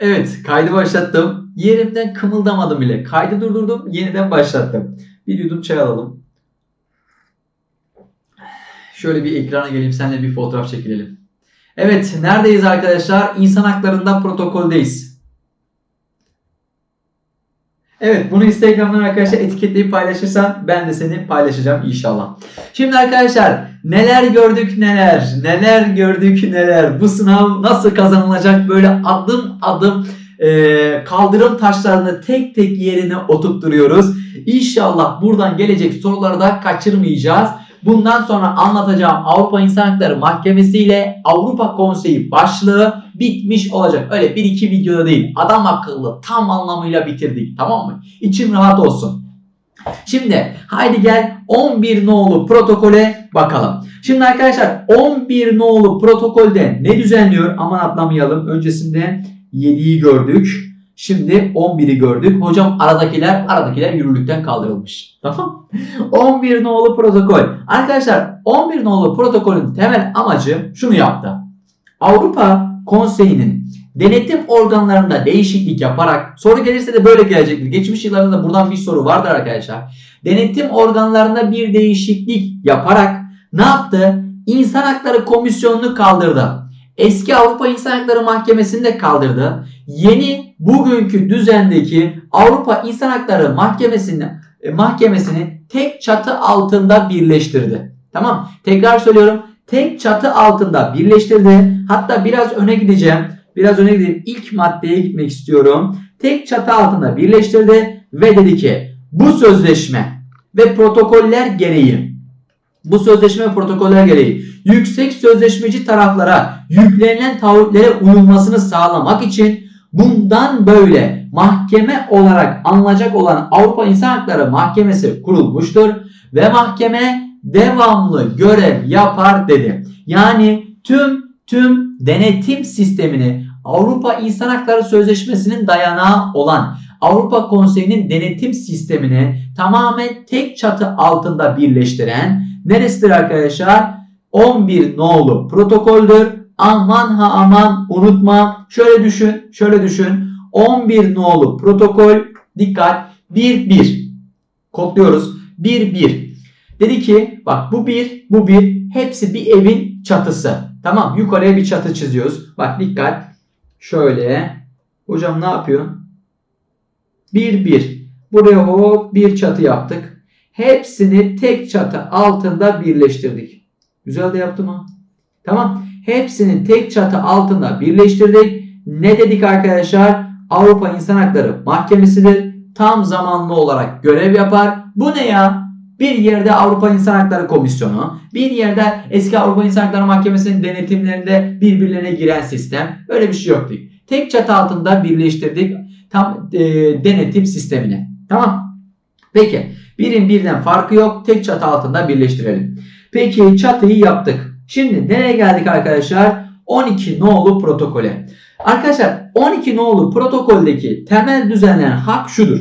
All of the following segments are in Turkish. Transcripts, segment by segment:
Evet kaydı başlattım. Yerimden kımıldamadım bile. Kaydı durdurdum yeniden başlattım. Bir yudum çay alalım. Şöyle bir ekrana geleyim seninle bir fotoğraf çekilelim. Evet neredeyiz arkadaşlar? İnsan haklarında protokoldeyiz. Evet bunu Instagram'dan arkadaşlar etiketleyip paylaşırsan ben de seni paylaşacağım inşallah. Şimdi arkadaşlar neler gördük neler neler gördük neler bu sınav nasıl kazanılacak böyle adım adım e, kaldırım taşlarını tek tek yerine oturtturuyoruz. İnşallah buradan gelecek soruları da kaçırmayacağız. Bundan sonra anlatacağım Avrupa İnsan Hakları Mahkemesi ile Avrupa Konseyi başlığı bitmiş olacak. Öyle bir iki videoda değil. Adam akıllı tam anlamıyla bitirdik. Tamam mı? İçim rahat olsun. Şimdi haydi gel 11 nolu protokole bakalım. Şimdi arkadaşlar 11 nolu protokolde ne düzenliyor? Aman atlamayalım. Öncesinde 7'yi gördük. Şimdi 11'i gördük. Hocam aradakiler aradakiler yürürlükten kaldırılmış. Tamam. 11 nolu protokol. Arkadaşlar 11 nolu protokolün temel amacı şunu yaptı. Avrupa Konseyi'nin denetim organlarında değişiklik yaparak soru gelirse de böyle gelecektir. Geçmiş yıllarda buradan bir soru vardır arkadaşlar. Denetim organlarında bir değişiklik yaparak ne yaptı? İnsan Hakları Komisyonu'nu kaldırdı. Eski Avrupa İnsan Hakları Mahkemesi'ni de kaldırdı. Yeni bugünkü düzendeki Avrupa İnsan Hakları Mahkemesi'ni e, mahkemesini tek çatı altında birleştirdi. Tamam. Tekrar söylüyorum. Tek çatı altında birleştirdi. Hatta biraz öne gideceğim. Biraz öne gideyim. İlk maddeye gitmek istiyorum. Tek çatı altında birleştirdi ve dedi ki bu sözleşme ve protokoller gereği bu sözleşme ve protokoller gereği yüksek sözleşmeci taraflara yüklenilen taahhütlere uyulmasını sağlamak için bundan böyle mahkeme olarak anılacak olan Avrupa İnsan Hakları Mahkemesi kurulmuştur ve mahkeme devamlı görev yapar dedi. Yani tüm tüm denetim sistemini Avrupa İnsan Hakları Sözleşmesi'nin dayanağı olan Avrupa Konseyi'nin denetim sistemini tamamen tek çatı altında birleştiren neresidir arkadaşlar? 11 nolu protokoldür. Aman ha aman unutma. Şöyle düşün, şöyle düşün. 11 nolu protokol dikkat 1 1. Kodluyoruz. 1 1. Dedi ki bak bu bir, bu bir. Hepsi bir evin çatısı. Tamam yukarıya bir çatı çiziyoruz. Bak dikkat. Şöyle. Hocam ne yapıyor? 1 1. Buraya hop bir çatı yaptık. Hepsini tek çatı altında birleştirdik. Güzel de yaptım ha. Tamam. Hepsini tek çatı altında birleştirdik. Ne dedik arkadaşlar? Avrupa İnsan Hakları Mahkemesi'dir. Tam zamanlı olarak görev yapar. Bu ne ya? Bir yerde Avrupa İnsan Hakları Komisyonu, bir yerde eski Avrupa İnsan Hakları Mahkemesi'nin denetimlerinde birbirlerine giren sistem. Böyle bir şey yoktu. Tek çatı altında birleştirdik tam e, denetim sistemine. Tamam. Peki. Birin birden farkı yok. Tek çatı altında birleştirelim. Peki çatıyı yaptık. Şimdi nereye geldik arkadaşlar? 12 nolu protokole. Arkadaşlar 12 nolu protokoldeki temel düzenlenen hak şudur.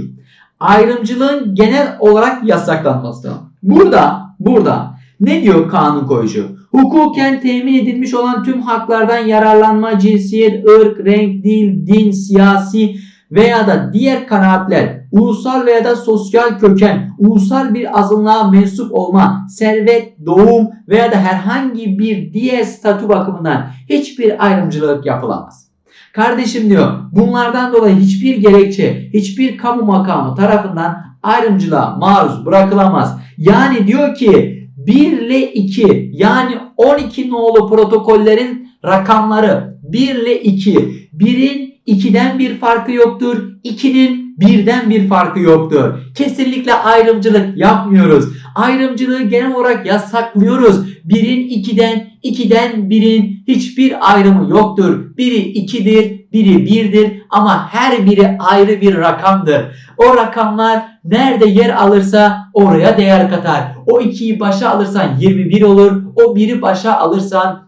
Ayrımcılığın genel olarak yasaklanması. Burada burada ne diyor kanun koyucu? Hukuken temin edilmiş olan tüm haklardan yararlanma, cinsiyet, ırk, renk, dil, din, siyasi veya da diğer kanaatler, ulusal veya da sosyal köken, ulusal bir azınlığa mensup olma, servet, doğum veya da herhangi bir diğer statü bakımından hiçbir ayrımcılık yapılamaz. Kardeşim diyor bunlardan dolayı hiçbir gerekçe, hiçbir kamu makamı tarafından ayrımcılığa maruz bırakılamaz. Yani diyor ki 1 ile 2 yani 12 nolu protokollerin rakamları 1 ile 2. 1'in 2'den bir farkı yoktur. 2'nin 1'den bir farkı yoktur. Kesinlikle ayrımcılık yapmıyoruz. Ayrımcılığı genel olarak yasaklıyoruz. 1'in 2'den, 2'den 1'in hiçbir ayrımı yoktur. Biri 2'dir, biri 1'dir ama her biri ayrı bir rakamdır. O rakamlar nerede yer alırsa oraya değer katar. O 2'yi başa alırsan 21 olur. O 1'i başa alırsan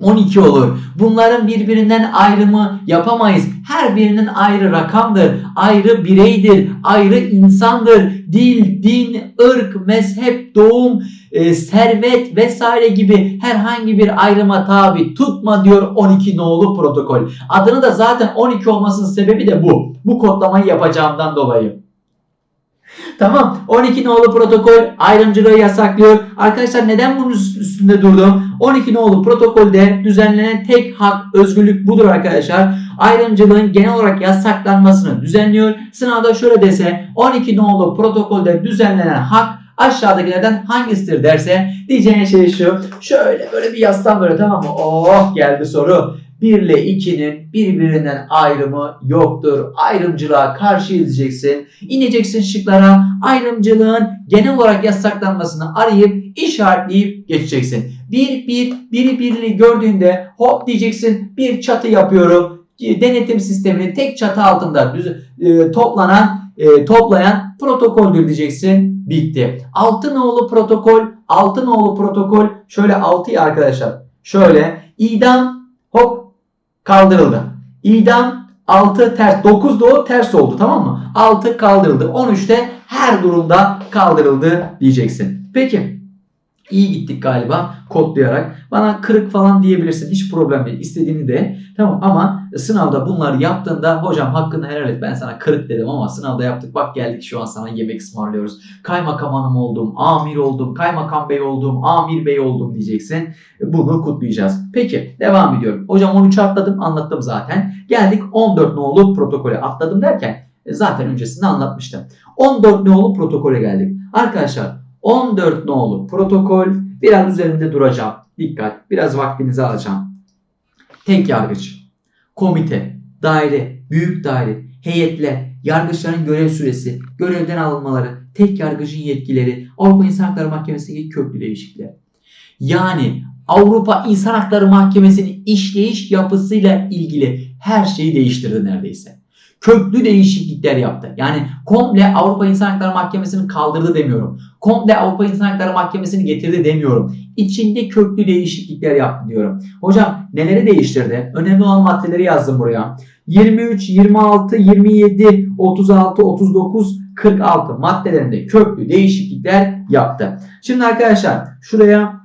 12 olur. Bunların birbirinden ayrımı yapamayız. Her birinin ayrı rakamdır, ayrı bireydir, ayrı insandır. Dil, din, ırk, mezhep, doğum, e, servet vesaire gibi herhangi bir ayrıma tabi tutma diyor 12 nolu protokol. Adını da zaten 12 olmasının sebebi de bu. Bu kodlamayı yapacağımdan dolayı. Tamam. 12 nolu protokol ayrımcılığı yasaklıyor. Arkadaşlar neden bunun üstünde durdum? 12 nolu protokolde düzenlenen tek hak özgürlük budur arkadaşlar. Ayrımcılığın genel olarak yasaklanmasını düzenliyor. Sınavda şöyle dese 12 nolu protokolde düzenlenen hak aşağıdakilerden hangisidir derse diyeceğin şey şu. Şöyle böyle bir yaslan böyle tamam mı? Oh geldi soru. 1 ile 2'nin birbirinden ayrımı yoktur. Ayrımcılığa karşı diyeceksin. İneceksin şıklara. Ayrımcılığın genel olarak yasaklanmasını arayıp işaretleyip geçeceksin. Bir bir biri birini gördüğünde hop diyeceksin bir çatı yapıyorum. Denetim sisteminin tek çatı altında düz, e, toplanan e, toplayan protokoldür diyeceksin. Bitti. Altı nolu protokol, altı nolu protokol şöyle 6'yı arkadaşlar. Şöyle idam hop kaldırıldı. İdam 6 ters 9 da o ters oldu tamam mı? 6 kaldırıldı. 13'te her durumda kaldırıldı diyeceksin. Peki iyi gittik galiba kodlayarak. Bana kırık falan diyebilirsin. Hiç problem değil. İstediğini de. Tamam ama sınavda bunları yaptığında hocam hakkını helal et. Ben sana kırık dedim ama sınavda yaptık. Bak geldik şu an sana yemek ısmarlıyoruz. Kaymakam hanım oldum, amir oldum, kaymakam bey oldum, amir bey oldum diyeceksin. Bunu kutlayacağız. Peki devam ediyorum. Hocam 13 atladım anlattım zaten. Geldik 14 nolu protokole atladım derken e, zaten öncesinde anlatmıştım. 14 nolu protokole geldik. Arkadaşlar 14 nolu protokol biraz üzerinde duracağım. Dikkat biraz vaktinizi alacağım. Tek yargıç, komite, daire, büyük daire, heyetler, yargıçların görev süresi, görevden alınmaları, tek yargıcın yetkileri, Avrupa İnsan Hakları Mahkemesi'ndeki köklü değişiklikler. Yani Avrupa İnsan Hakları Mahkemesi'nin işleyiş yapısıyla ilgili her şeyi değiştirdi neredeyse. Köklü değişiklikler yaptı. Yani komple Avrupa İnsan Hakları Mahkemesi'ni kaldırdı demiyorum. Komple Avrupa İnsan Hakları Mahkemesi'ni getirdi demiyorum. İçinde köklü değişiklikler yaptı diyorum. Hocam neleri değiştirdi? Önemli olan maddeleri yazdım buraya. 23, 26, 27, 36, 39, 46 maddelerinde köklü değişiklikler yaptı. Şimdi arkadaşlar şuraya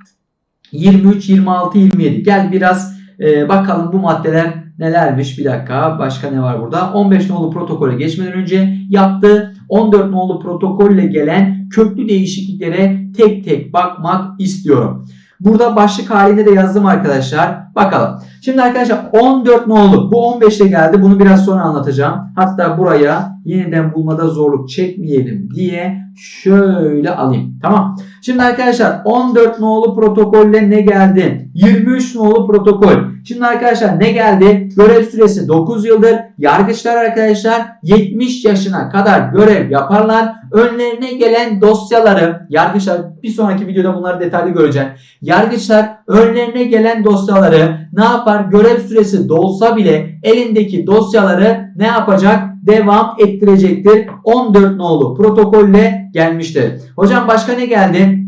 23, 26, 27 gel biraz e, bakalım bu maddeler nelermiş bir dakika başka ne var burada 15 nolu protokole geçmeden önce yaptığı 14 nolu protokolle gelen köklü değişikliklere tek tek bakmak istiyorum. Burada başlık halinde de yazdım arkadaşlar. Bakalım. Şimdi arkadaşlar 14 nolu. Bu 15'te geldi. Bunu biraz sonra anlatacağım. Hatta buraya yeniden bulmada zorluk çekmeyelim diye şöyle alayım. Tamam. Şimdi arkadaşlar 14 nolu protokolle ne geldi? 23 nolu protokol. Şimdi arkadaşlar ne geldi? Görev süresi 9 yıldır. Yargıçlar arkadaşlar 70 yaşına kadar görev yaparlar. Önlerine gelen dosyaları yargıçlar bir sonraki videoda bunları detaylı göreceğim. Yargıçlar önlerine gelen dosyaları ne yapar? Görev süresi dolsa bile elindeki dosyaları ne yapacak? Devam ettirecektir. 14 nolu protokolle gelmiştir. Hocam başka ne geldi?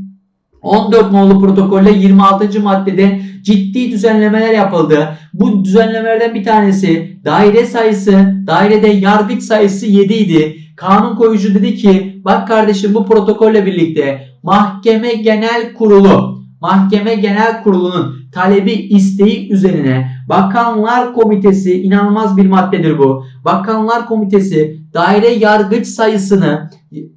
14 nolu protokolle 26. maddede ciddi düzenlemeler yapıldı. Bu düzenlemelerden bir tanesi daire sayısı, dairede yargıç sayısı 7 idi. Kanun koyucu dedi ki bak kardeşim bu protokolle birlikte mahkeme genel kurulu Mahkeme Genel Kurulu'nun talebi isteği üzerine Bakanlar Komitesi inanılmaz bir maddedir bu. Bakanlar Komitesi daire yargıç sayısını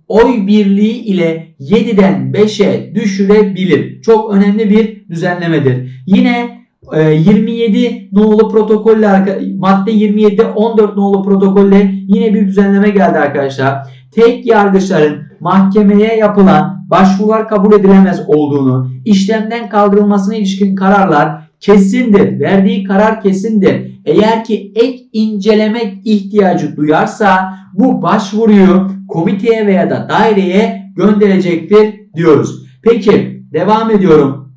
oy birliği ile 7'den 5'e düşürebilir. Çok önemli bir düzenlemedir. Yine 27 nolu protokolle madde 27'de 14 nolu protokolle yine bir düzenleme geldi arkadaşlar. Tek yargıçların mahkemeye yapılan başvurular kabul edilemez olduğunu, işlemden kaldırılmasına ilişkin kararlar kesindir. Verdiği karar kesindir. Eğer ki ek incelemek ihtiyacı duyarsa bu başvuruyu komiteye veya da daireye gönderecektir diyoruz. Peki devam ediyorum.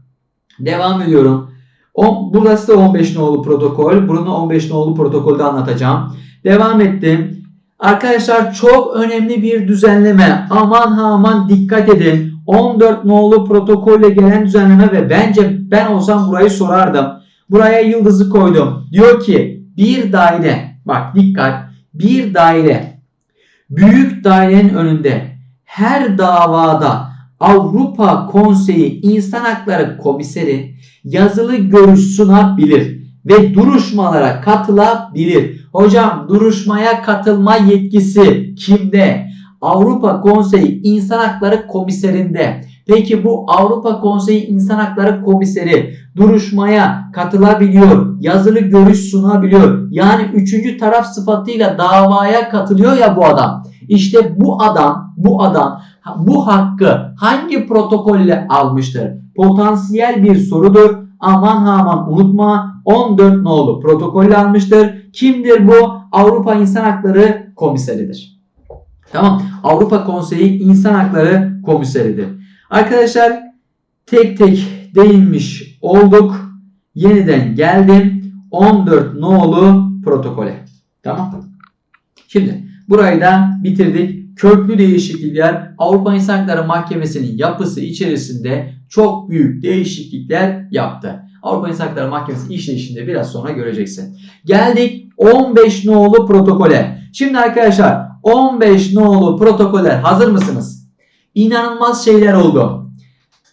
Devam ediyorum. O, burası da 15 nolu protokol. Bunu 15 nolu protokolde anlatacağım. Devam ettim. Arkadaşlar çok önemli bir düzenleme. Aman ha aman dikkat edin. 14 nolu protokolle gelen düzenleme ve bence ben olsam burayı sorardım. Buraya yıldızı koydum. Diyor ki bir daire bak dikkat bir daire büyük dairenin önünde her davada Avrupa Konseyi İnsan Hakları Komiseri yazılı görüş sunabilir ve duruşmalara katılabilir. Hocam duruşmaya katılma yetkisi kimde? Avrupa Konseyi İnsan Hakları Komiserinde. Peki bu Avrupa Konseyi İnsan Hakları Komiseri duruşmaya katılabiliyor, yazılı görüş sunabiliyor. Yani üçüncü taraf sıfatıyla davaya katılıyor ya bu adam. İşte bu adam, bu adam bu hakkı hangi protokolle almıştır? Potansiyel bir sorudur. Aman aman unutma 14 nolu protokolle almıştır. Kimdir bu? Avrupa İnsan Hakları Komiseridir. Tamam. Avrupa Konseyi İnsan Hakları Komiseridir. Arkadaşlar tek tek değinmiş olduk. Yeniden geldim 14 nolu protokole. Tamam. Şimdi burayı da bitirdik. Köklü değişiklikler Avrupa İnsan Hakları Mahkemesi'nin yapısı içerisinde çok büyük değişiklikler yaptı. Avrupa İnsan Hakları Mahkemesi işleyişinde biraz sonra göreceksin. Geldik 15 nolu protokole. Şimdi arkadaşlar 15 nolu protokoller hazır mısınız? İnanılmaz şeyler oldu.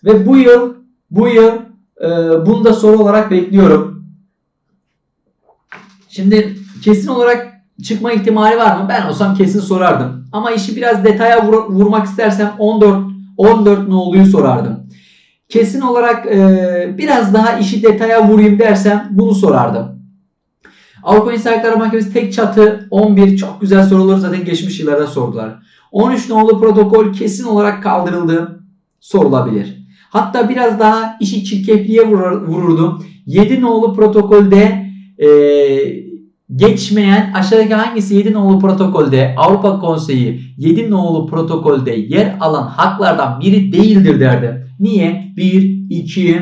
Ve bu yıl bu yıl e, bunu da soru olarak bekliyorum. Şimdi kesin olarak çıkma ihtimali var mı? Ben olsam kesin sorardım. Ama işi biraz detaya vur- vurmak istersem 14 14 noluyu sorardım. Kesin olarak e, biraz daha işi detaya vurayım dersem bunu sorardım. Avrupa İnsan Hakları Mahkemesi tek çatı 11 çok güzel soruları zaten geçmiş yıllarda sordular. 13 nolu protokol kesin olarak kaldırıldı sorulabilir. Hatta biraz daha işi çirkefliğe vurur, vururdum. 7 nolu protokolde e, geçmeyen aşağıdaki hangisi 7 nolu protokolde Avrupa Konseyi 7 nolu protokolde yer alan haklardan biri değildir derdim. Niye? 1, 2,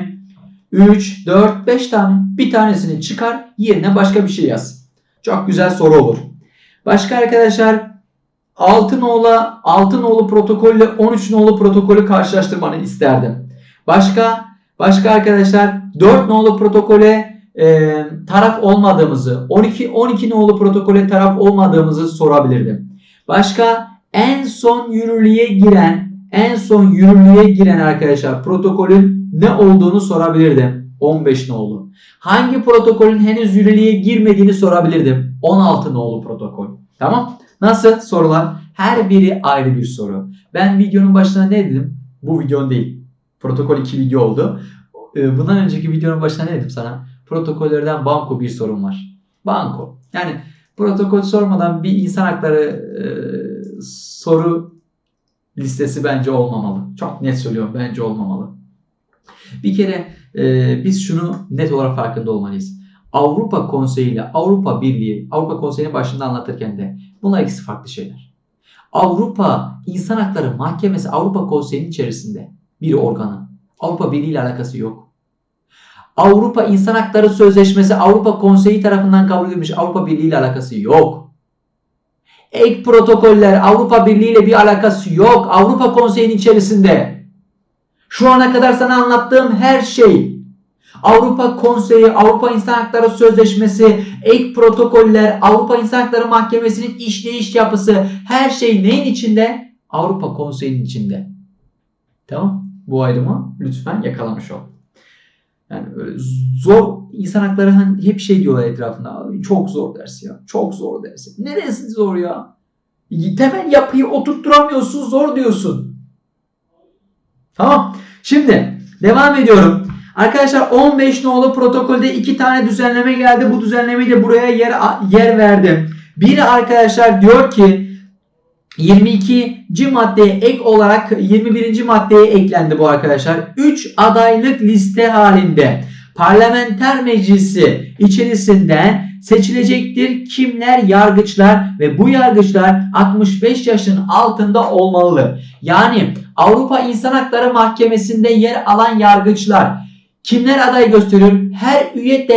3, 4, 5 tane. Bir tanesini çıkar yerine başka bir şey yaz. Çok güzel soru olur. Başka arkadaşlar 6 nolu, 6 nolu protokolle 13 nolu protokolü karşılaştırmanı isterdim. Başka başka arkadaşlar 4 nolu protokole e, taraf olmadığımızı, 12 12 nolu protokole taraf olmadığımızı sorabilirdim. Başka en son yürürlüğe giren, en son yürürlüğe giren arkadaşlar protokolün ne olduğunu sorabilirdim. 15 nolu. Hangi protokolün henüz yürürlüğe girmediğini sorabilirdim. 16 nolu protokol. Tamam? Nasıl sorular? Her biri ayrı bir soru. Ben videonun başına ne dedim? Bu videon değil. Protokol 2 video oldu. Ee, Bundan önceki videonun başına ne dedim sana? Protokollerden banko bir sorun var. Banko. Yani protokol sormadan bir insan hakları e, soru listesi bence olmamalı. Çok net söylüyorum bence olmamalı. Bir kere e, biz şunu net olarak farkında olmalıyız. Avrupa Konseyi ile Avrupa Birliği, Avrupa Konseyi'nin başında anlatırken de bunlar ikisi farklı şeyler. Avrupa İnsan Hakları Mahkemesi Avrupa Konseyi'nin içerisinde bir organı. Avrupa Birliği ile alakası yok. Avrupa İnsan Hakları Sözleşmesi Avrupa Konseyi tarafından kabul edilmiş Avrupa Birliği ile alakası yok. Ek protokoller Avrupa Birliği ile bir alakası yok. Avrupa Konseyi'nin içerisinde. Şu ana kadar sana anlattığım her şey Avrupa Konseyi, Avrupa İnsan Hakları Sözleşmesi, ek protokoller, Avrupa İnsan Hakları Mahkemesi'nin işleyiş yapısı her şey neyin içinde? Avrupa Konseyi'nin içinde. Tamam? Bu ayrımı lütfen yakalamış ol. Yani öyle zor insan hakları hani hep şey diyorlar etrafında. "Abi Çok zor ders ya. Çok zor ders. Neresi zor ya? Temel yapıyı oturtturamıyorsun zor diyorsun. Tamam. Şimdi devam ediyorum. Arkadaşlar 15 nolu protokolde iki tane düzenleme geldi. Bu düzenlemeyi de buraya yer yer verdim. Biri arkadaşlar diyor ki 22. maddeye ek olarak 21. maddeye eklendi bu arkadaşlar. 3 adaylık liste halinde parlamenter meclisi içerisinden seçilecektir kimler yargıçlar ve bu yargıçlar 65 yaşın altında olmalı. Yani Avrupa İnsan Hakları Mahkemesi'nde yer alan yargıçlar kimler aday gösteriyor? Her üye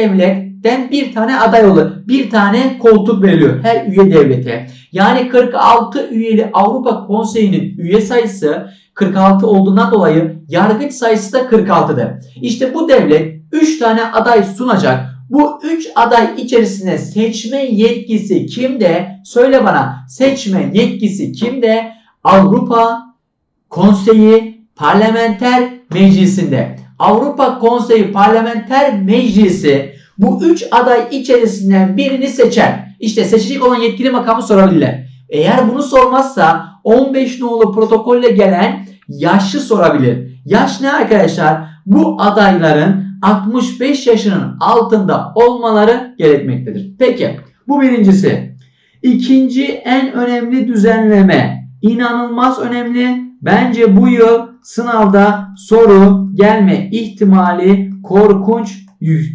devletten bir tane aday olur. Bir tane koltuk veriliyor her üye devlete. Yani 46 üyeli Avrupa Konseyi'nin üye sayısı 46 olduğundan dolayı yargıç sayısı da 46'dır. İşte bu devlet 3 tane aday sunacak. Bu üç aday içerisinde seçme yetkisi kimde? Söyle bana. Seçme yetkisi kimde? Avrupa Konseyi Parlamenter Meclisi'nde. Avrupa Konseyi Parlamenter Meclisi bu üç aday içerisinden birini seçer. İşte seçecek olan yetkili makamı sorabilirler. Eğer bunu sormazsa 15 nolu protokolle gelen yaşı sorabilir. Yaş ne arkadaşlar? Bu adayların 65 yaşının altında olmaları gerekmektedir. Peki bu birincisi. İkinci en önemli düzenleme. İnanılmaz önemli. Bence bu yıl sınavda soru gelme ihtimali korkunç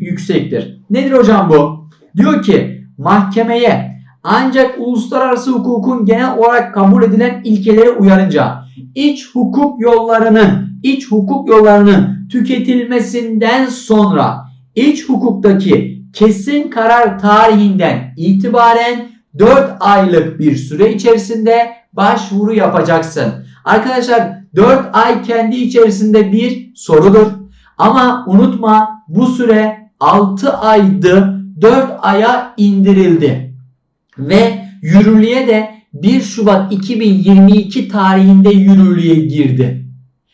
yüksektir. Nedir hocam bu? Diyor ki mahkemeye ancak uluslararası hukukun genel olarak kabul edilen ilkelere uyarınca iç hukuk yollarının iç hukuk yollarının tüketilmesinden sonra iç hukuktaki kesin karar tarihinden itibaren 4 aylık bir süre içerisinde başvuru yapacaksın. Arkadaşlar 4 ay kendi içerisinde bir sorudur. Ama unutma bu süre 6 aydı 4 aya indirildi. Ve yürürlüğe de 1 Şubat 2022 tarihinde yürürlüğe girdi.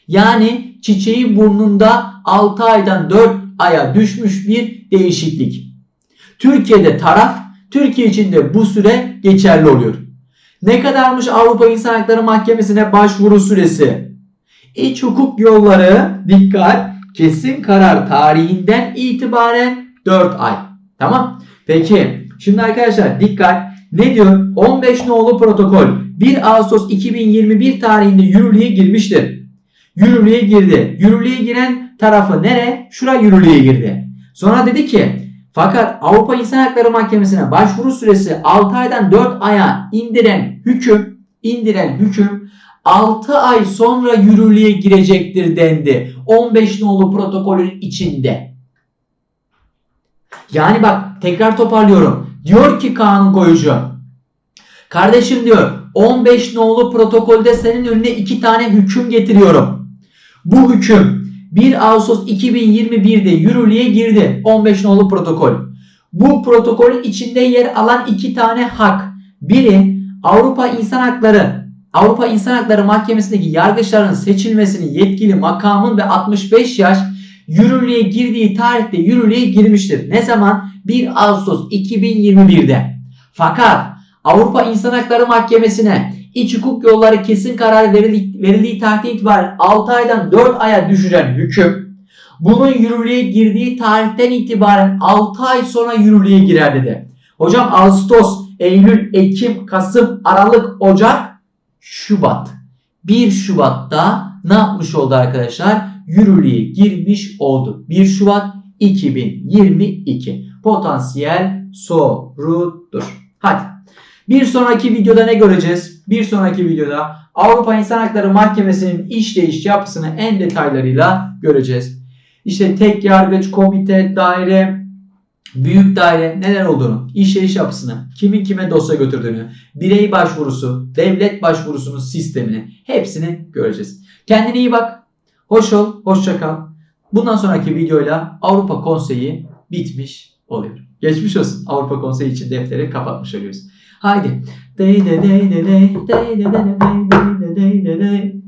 Yani çiçeği burnunda 6 aydan 4 aya düşmüş bir değişiklik. Türkiye'de taraf, Türkiye içinde bu süre geçerli oluyor. Ne kadarmış Avrupa İnsan Hakları Mahkemesi'ne başvuru süresi? İç hukuk yolları dikkat kesin karar tarihinden itibaren 4 ay. Tamam. Peki şimdi arkadaşlar dikkat ne diyor? 15 nolu protokol 1 Ağustos 2021 tarihinde yürürlüğe girmiştir. Yürürlüğe girdi. Yürürlüğe giren tarafı nere? Şura yürürlüğe girdi. Sonra dedi ki fakat Avrupa İnsan Hakları Mahkemesi'ne başvuru süresi 6 aydan 4 aya indiren hüküm indiren hüküm 6 ay sonra yürürlüğe girecektir dendi. 15 nolu protokolün içinde. Yani bak tekrar toparlıyorum. Diyor ki kanun koyucu. Kardeşim diyor 15 nolu protokolde senin önüne iki tane hüküm getiriyorum. Bu hüküm 1 Ağustos 2021'de yürürlüğe girdi 15 nolu protokol. Bu protokolün içinde yer alan iki tane hak. Biri Avrupa İnsan Hakları Avrupa İnsan Hakları Mahkemesi'ndeki yargıçların seçilmesini yetkili makamın ve 65 yaş yürürlüğe girdiği tarihte yürürlüğe girmiştir. Ne zaman? 1 Ağustos 2021'de. Fakat Avrupa İnsan Hakları Mahkemesi'ne iç hukuk yolları kesin karar verildiği, verildiği tarihten itibaren 6 aydan 4 aya düşüren hüküm bunun yürürlüğe girdiği tarihten itibaren 6 ay sonra yürürlüğe girer dedi. Hocam Ağustos, Eylül, Ekim, Kasım, Aralık, Ocak, Şubat. 1 Şubat'ta ne yapmış oldu arkadaşlar? Yürürlüğe girmiş oldu. 1 Şubat 2022. Potansiyel sorudur. Hadi. Bir sonraki videoda ne göreceğiz? Bir sonraki videoda Avrupa İnsan Hakları Mahkemesi'nin işleyiş yapısını en detaylarıyla göreceğiz. İşte tek yargıç, komite, daire, büyük daire neler olduğunu, işleyiş yapısını, kimin kime dosya götürdüğünü, birey başvurusu, devlet başvurusunun sistemini hepsini göreceğiz. Kendine iyi bak. Hoş ol, hoşça kal. Bundan sonraki videoyla Avrupa Konseyi bitmiş oluyor. Geçmiş olsun. Avrupa Konseyi için defteri kapatmış oluyoruz. Haydi. Dey de dey de dey, dey de de de dey, dey